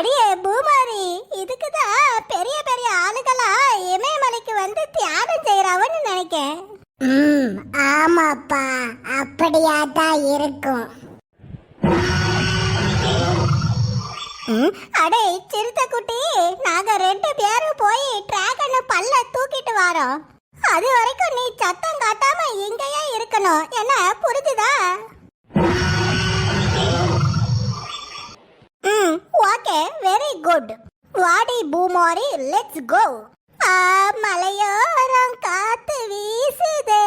அடியே பூமாரி வெரி வாடி பூமாரி let's go மலையோரம் காத்து வீசுதே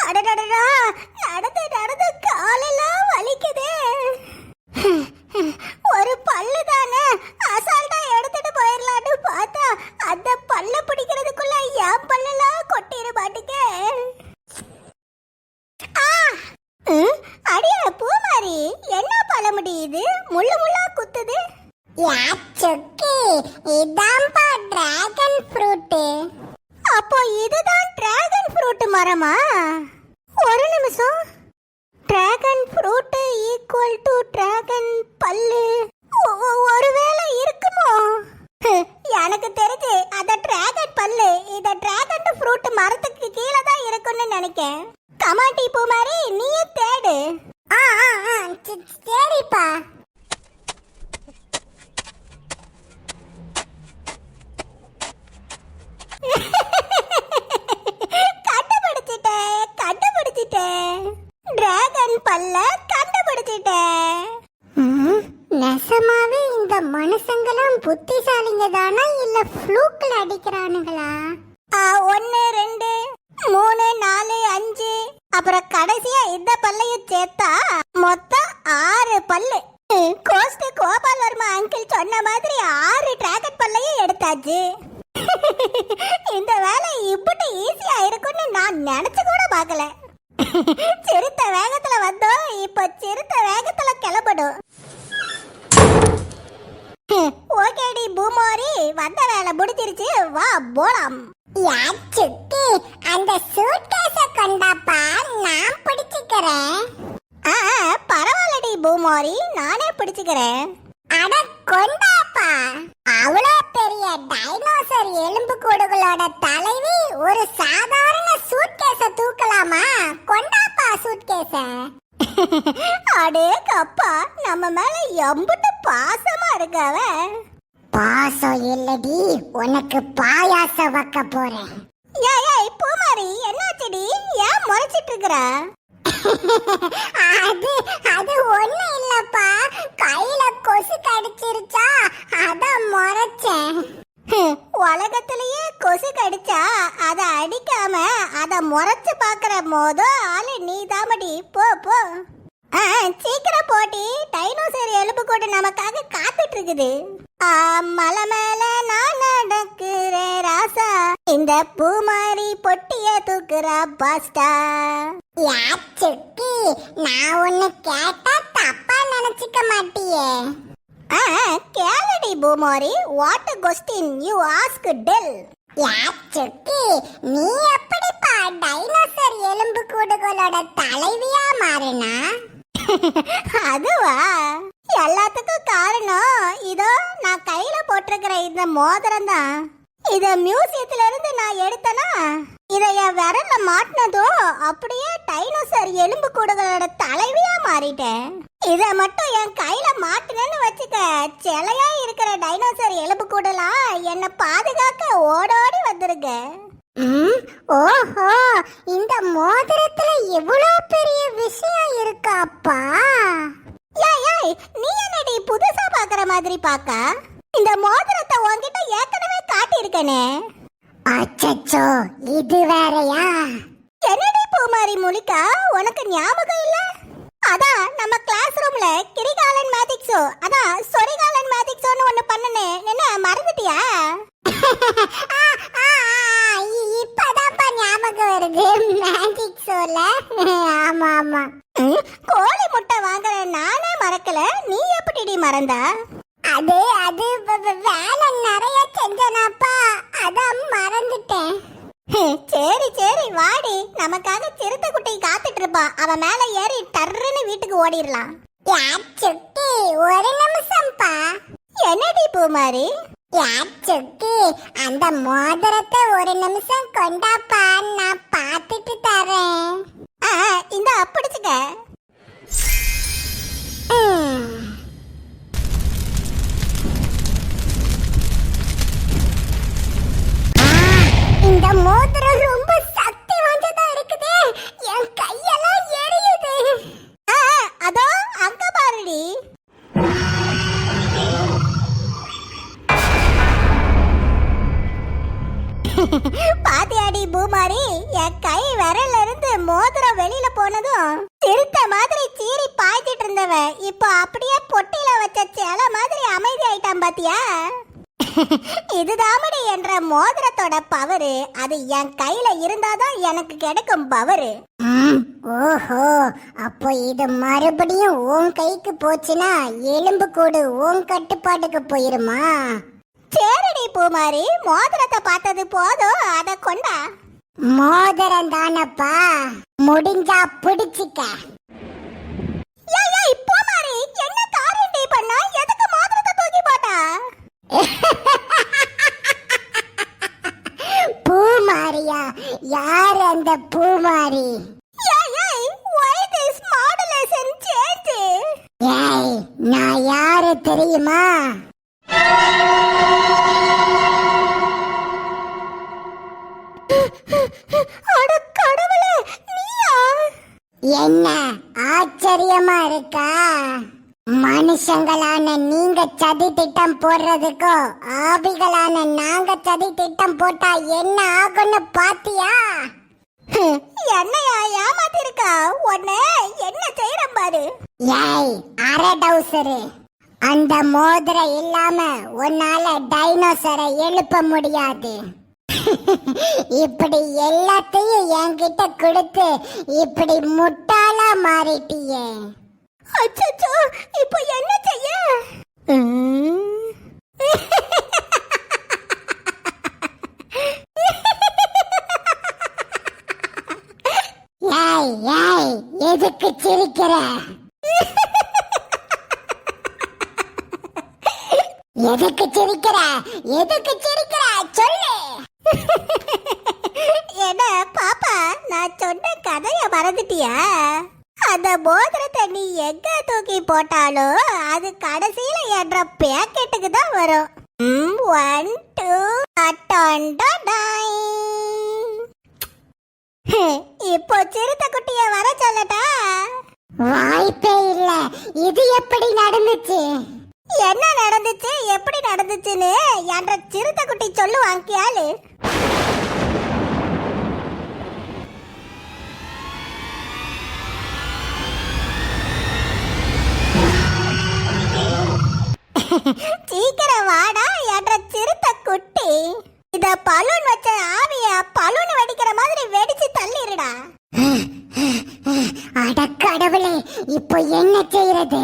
அடடடடா நடந்து நடந்து காலெல்லாம் வலிக்குதே ஒரு பல்லு தானே அசால்ட்டா எடுத்துட்டு போயிடலான்னு பார்த்தா அந்த பல்ல பிடிக்கிறதுக்குள்ள என் பல்லெல்லாம் கொட்டிரு மாட்டுக்கே ஆ! ம், அடியே பூமாரி என்ன பழ முடியுது முள்ளு முள்ளா குத்துது யா இதாம்பா இதான்பா டிராகன் ஃப்ரூட்டு அப்போ இதுதான் டிராகன் ஃப்ரூட் மரமா? ஒரு நிமிஷம். Dragon fruit equal to dragon பல்லு. ஒருவேளை இருக்குமோ? எனக்கு தெரிஞ்சு அத டிராகன் பல்லு. இத டிராகன் ஃப்ரூட் மரத்துக்கு கீழே தான் இருக்கும்னு நினைக்கேன். கமாட்டி பூ மாதிரி நீயே தேடு. ஆ ஆ ஆ புத்திசாலிங்க தானா இல்ல ஃப்ளூக்கில் அடிக்கிறானுங்களா? ஆ, ரெண்டு மூணு நாலு அஞ்சு. அப்புறம் கடைசியா இந்த பல்லையும் சேர்த்தா மொத்தம் ஆறு பல்லு. கோஸ்ட் கோபால் வர்மா அங்கிள் சொன்ன மாதிரி ஆறு டிராகன் பல்லையும் எடுத்தாச்சு. இந்த வேலை இப்படி ஈஸியா இருக்கும்னு நான் நினைச்சு கூட பார்க்கல. சிறுத்த வேகத்துல வந்தோம் இப்ப சிறுத்த வேகத்துல கிளம்படும் ஓகேடி பூமாரி. வந்த வேலை முடிஞ்சிருச்சு. வா போலாம். யா சுக்கி அந்த சூட்கேஸ கொண்டாப்பா நான் பிடிச்சுக்கிறேன். ஆ பரவாயில்லடி பூமாரி. நானே பிடிச்சுக்கிறேன். இல்லடி உனக்கு பாயாசம் வைக்க போறேன். ஏய் ஏய் பூமாரி என்னாச்சுடி? ஏன் முறைச்சிட்டு இருக்கிற அது அது ஒண்ணு இல்லப்பா. கையில கொசு கடிச்சிருச்சா அதான் முறைச்சேன். உலகத்திலேயே கொசு கடிச்சா அத அடிக்காம அத முறைச்சு பாக்குற மோத ஆளு நீ தாமடி போ. போ சீக்கிரம் போட்டி டைனோசர் எலும்பு கூட்டு நமக்காக காத்துட்டு இருக்குது மலை மேல நான் நடக்கிறேன் ராசா. இந்த பூமாரி பொட்டிய தூக்குறா பாஸ்டா யார் சுட்டி நான் ஒண்ணு கேட்டா தப்பா நினைச்சுக்க மாட்டியே. ஆ, கேளடி Poomari what question you ask tell யார் சுட்டி நீ எப்படிப்பா டைனோசர் எலும்பு கூடுகளோட தலைவியா மாறினா? அதுவா? எல்லாத்துக்கும் காரணம் இதோ நான் கையில போட்டிருக்கிற இந்த மோதிரம் தான் இத மியூசியத்துல இருந்து நான் எடுத்தனா? இத என் விரல்ல மாட்டினதும் அப்படியே டைனோசர் எலும்பு கூடுகளோட தலைவியா மாறிட்டேன். இத மட்டும் என் கையில மாட்டினேன்னு வச்சுக்க சிலையா இருக்கிற டைனோசர் எலும்பு கூடலாம் என்னை பாதுகாக்க ஓடோடி வந்துருங்க ம், ஓஹோ இந்த மோதிரத்துல எவ்வளவு பெரிய விஷயம் இருக்காப்பா நீ என்னடி புதுசா பாக்குற மாதிரி பாக்க? இந்த மோதிரத்தை உன்கிட்ட ஏற்கனவே காட்டியிருக்கனே. அச்சச்சோ இது வேறயா? என்னடி பூமாரி முழிக்கா உனக்கு ஞாபகம் இல்ல? அதான் நம்ம கிளாஸ் ரூம்ல கிரிகாலன் மேஜிக் ஷோ அதான் சொரிகாலன் மேஜிக் ஷோன்னு ஒண்ணு பண்ணனே. என்ன மறந்துட்டியா? ஆ, ஆ, ஆ, இ- இப்பதான்ப்பா ஞாபகம் வருது மேஜிக் ஷோல ஆமா ஆமா. கோழி முட்டை வாங்குற நானே மறக்கல. நீ எப்படிடி மறந்தா? அது அது வேலை நிறைய செஞ்சனாப்பா. அதான் மறந்துட்டேன். சரி சரி வாடி. நமக்காக சிறுத்தை குட்டி காத்துட்டு இருப்பான் அவன் மேல ஏறி டர்ருன்னு வீட்டுக்கு ஓடிடலாம். சுட்டி ஒரு நிமிஷம்ப்பா. என்னடி பூமாரி? சுட்டி அந்த மோதிரத்தை ஒரு நிமிஷம் கொண்டாப்பா நான் பார்த்துட்டு தரேன். இந்த பிடிச்சுக்க. இந்த மோதிரம் ரொம்ப சக்தி வாய்ந்ததா இருக்குது. என் கையெல்லாம் எரியுது. அதோ அங்க பாருடி. பாத்தியாடி பூமாரி என் மோதிரம் வெளியில போனதும் திருத்த மாதிரி சீறி பாய்ச்சிட்டு இருந்தவன் இப்போ அப்படியே பொட்டில வச்ச சேலை மாதிரி அமைதி ஆயிட்டான் பாத்தியா? இதுதாமடி என்ற மோதிரத்தோட பவரு அது என் கையில இருந்தாதான் எனக்கு கிடைக்கும் பவரு. ம், ஓஹோ அப்போ இது மறுபடியும் உன் கைக்கு போச்சுன்னா எலும்பு கூடு உன் கட்டுப்பாட்டுக்கு போயிருமா? சரிடி பூமாரி மோதிரத்தை பார்த்தது போதும் அதை கொண்டா. மோதிரம் தானப்பா முடிஞ்சா பிடிச்சிக்க. என்ன காரியம் டீ பண்ணா? எதுக்கு மோதிரத்தை தூக்கி போட்டா? பூமாரியா யார் அந்த பூமாரி நான் யாரு தெரியுமா? என்ன ஆச்சரியமா இருக்கா? மனுஷங்களான நீங்க சதி திட்டம் போடுறதுக்கும் ஆபிகளான நாங்க சதி திட்டம் போட்டா என்ன ஆகும்னு பாத்தியா? என்னையா ஏமாத்திருக்கா? உன்னை என்ன செய்யறேன் பாரு. ஏய் அரை டவுசரு. அந்த மோதிரம் இல்லாம உன்னால டைனோசரை எழுப்ப முடியாது. இப்படி எல்லாத்தையும் என்கிட்ட கொடுத்து இப்படி முட்டாளா மாறிட்டியே. அச்சோ இப்போ என்ன செய்ய? எதுக்கு சிரிக்கிற? எதுக்கு சிரிக்கிற? எதுக்கு சிரிக்கிற? சொல்லு என்ன பாப்பா நான் கதைய மறந்துட்டியா? அந்த மோதிரத்தை நீ எங்க தூக்கி போட்டாலும் அது கடைசியில என்ற பேக்கெட்டுக்கு தான் வரும். ஒன் டூ இப்போ சிறுத்தை குட்டிய வர சொல்லட்டா? வாய்ப்பே இல்ல. இது எப்படி நடந்துச்சு? என்ன நடந்துச்சு? எப்படி நடந்துச்சுன்னு என்ற சிறுத்தை குட்டி சொல்லுவான் கேளு. இத பலூன் வச்ச ஆவிய பலூன் வெடிக்கிற மாதிரி வெடிச்சு தள்ளிடுடா அட கடவுளே இப்போ என்ன செய்யறது?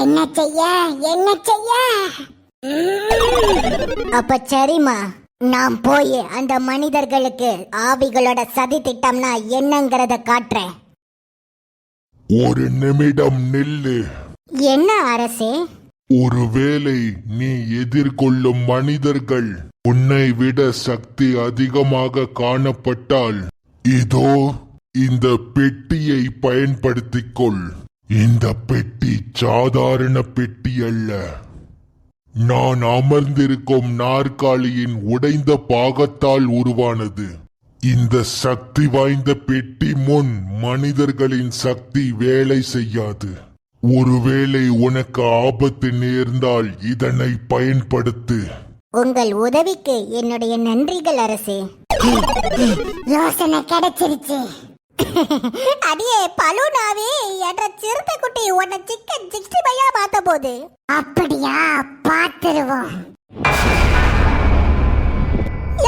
என்ன செய்ய என்ன செய்ய? அப்ப சரிம்மா நான் போய் அந்த மனிதர்களுக்கு ஆவிகளோட சதி திட்டம்னா என்னங்கறத காட்டுறேன். ஒரு நிமிடம் நில்லு. என்ன அரசே? ஒருவேளை நீ எதிர்கொள்ளும் மனிதர்கள் உன்னை விட சக்தி அதிகமாக காணப்பட்டால் இதோ இந்த பெட்டியை பயன்படுத்திக் கொள் இந்த பெட்டி சாதாரண பெட்டி அல்ல. நான் அமர்ந்திருக்கும் நாற்காலியின் உடைந்த பாகத்தால் உருவானது. இந்த சக்தி வாய்ந்த பெட்டி முன் மனிதர்களின் சக்தி வேலை செய்யாது. ஒருவேளை உனக்கு ஆபத்து நேர்ந்தால் இதனை பயன்படுத்து. உங்கள் உதவிக்கு என்னுடைய நன்றிகள் அரசே. யோசனை கிடைச்சிருச்சு. அடியே பலுனாவே என்ற சிறுத்தை குட்டி உன்னை சிக்கன் சிக்ஸ்டி பையா மாத்த போகுது அப்படியா? பார்த்துருவோம்.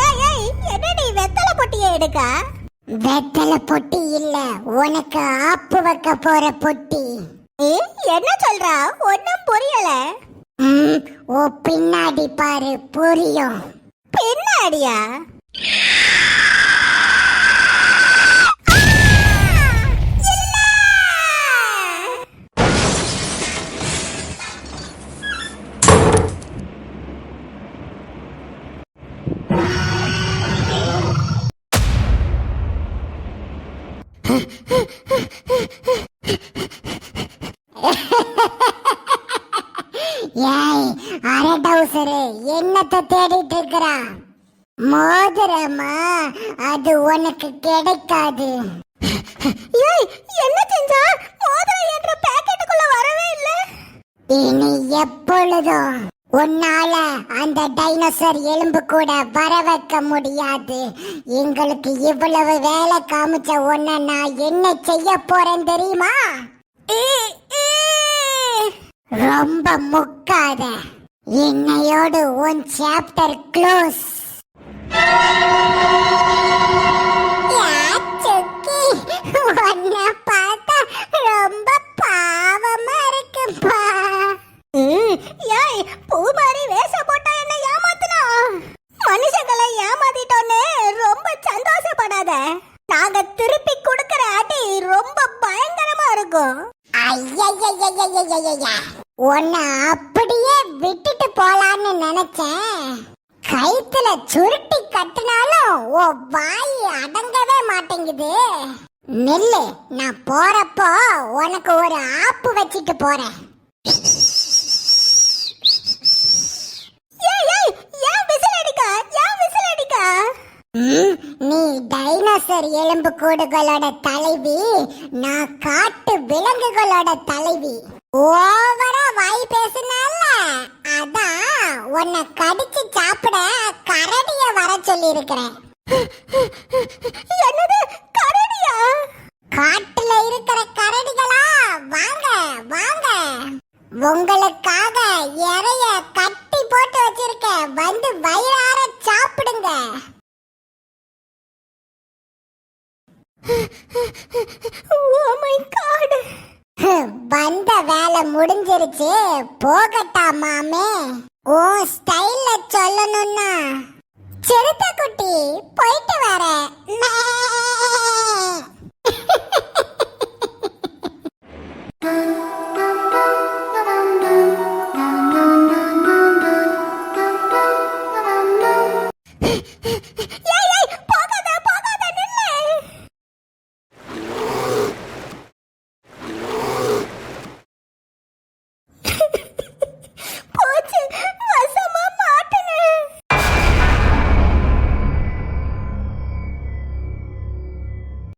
ஏய் ஏய் என்ன நீ வெத்தலை பொட்டியை எடுக்க? வெத்தலை பொட்டி இல்ல உனக்கு ஆப்பு வைக்க போற பொட்டி. என்ன சொல்றா? ஒன்னும் புரியல. ஓ பின்னாடி பாரு புரியும். பின்னாடியா? ஏய் அரை டவுசரு. என்னத்தை தேடிட்டு இருக்கிறா? மோதிரமா? அது உனக்கு கிடைக்காது. ஏய் என்ன செஞ்சா? மோதிரம் என்ற பாக்கெட்டுக்குள்ள வரவே இல்ல. இனி எப்பொழுதும் உன்னால அந்த டைனோசர் எலும்பு கூட வர வைக்க முடியாது. எங்களுக்கு இவ்வளவு வேலை காமிச்ச உன்னை நான் என்ன செய்ய போறேன் தெரியுமா? ஏ, ஏ. ரொம்ப முக்காத. என்னையோடு உன் சாப்டர் க்ளோஸ் ரொம்ப இருக்குப்பா. ஏய் பூ மாதிரி வேஷம் போட்டா என்ன ரொம்ப சந்தோஷப்படாத. நாங்க திருப்பி கொடுக்கற அடி ரொம்ப பயங்கரமா இருக்கும். உன்னை அப்படியே விட்டுட்டு போலான்னு நினைச்சேன். கைத்துல சுருட்டி கட்டினாலும் ஓ வாய் அடங்கவே மாட்டேங்குது. நெல்லு நான் போறப்போ உனக்கு ஒரு ஆப்பு வச்சுட்டு போறேன் ஏய் ஏய் ஏன் விசில் அடிக்க ஏன் விசில் அடிக்க ம், நீ டைனோசர் எலும்பு கூடுகளோட தலைவி நான் காட்டு விலங்குகளோட தலைவி. ஓவரா வாய் பேசுனால அதான் உன்னை கடிச்சு சாப்பிட கரடிய வர சொல்லி இருக்கிறேன் என்னது? கரடியா? காட்டுல இருக்கிற கரடிகளா? வாங்க வாங்க. உங்களுக்காக இறைய கட்டி போட்டு வச்சிருக்கேன். வந்து வயிற ஓ மை காட் வந்த வேலை முடிஞ்சிருச்சு. போகட்டா மாமே. ஓ ஸ்டைல்ல சொல்லணும்னா. சிறுத்த குட்டி போயிட்டு வர.